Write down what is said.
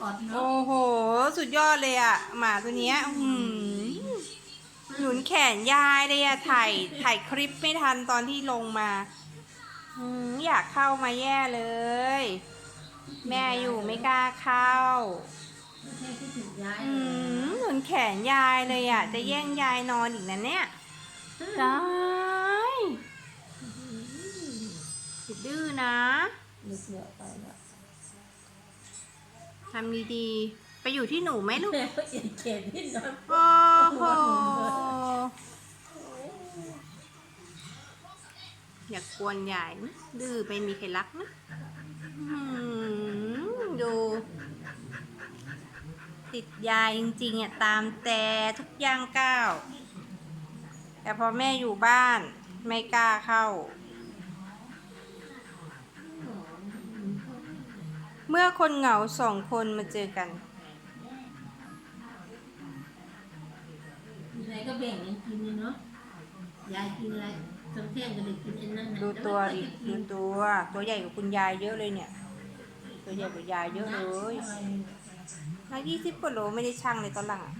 กอดเนาะโอ้โห สุดยอดเลยอะหมาตัวเนี้ยอื้อหือหนุนแขนยายเลยอะถ่ายถ่ายคลิปไม่ทันตอนที่ลงมาอืมอยากเข้ามาแย่เลย แม่อยู่ไม่กล้าเข้า ไม่ใช่ที่ถึงย้ายอืมหนุนแขนยายเลยอะจะแย่งยายนอนอีกนะเนี่ยได้อย่าดื้อนะ เลือกไปแล้ว ทำดีๆ ไปอยู่ที่หนูไหมลูกแม่ก็เอียนเข็นที่นอนโอ้โห อย่ากกวนยายนะดื้อไปมีใครรักนะอื้อหือดู ติดยายจริงๆอะตามแต่ทุกย่างก้าว แต่พอแม่อยู่บ้านไม่กล้าเข้า เมื่อคนเหงาสองคนมาเจอกันอะไรก็แบ่งกันกินเลยเนาะ ยายกินอะไรทั้งเที่ยงก็เลยกินไอ้นั่นน่ะดูตัวดิแล้ดูวก็ตัว ตัวใหญ่กว่าคุณยายเยอะเลยเนี่ย ตัวใหญ่กว่ายายเยอะเลยอะไรมายี่สิบกว่าโลไม่ได้ชั่งเลยตอนหลังอะ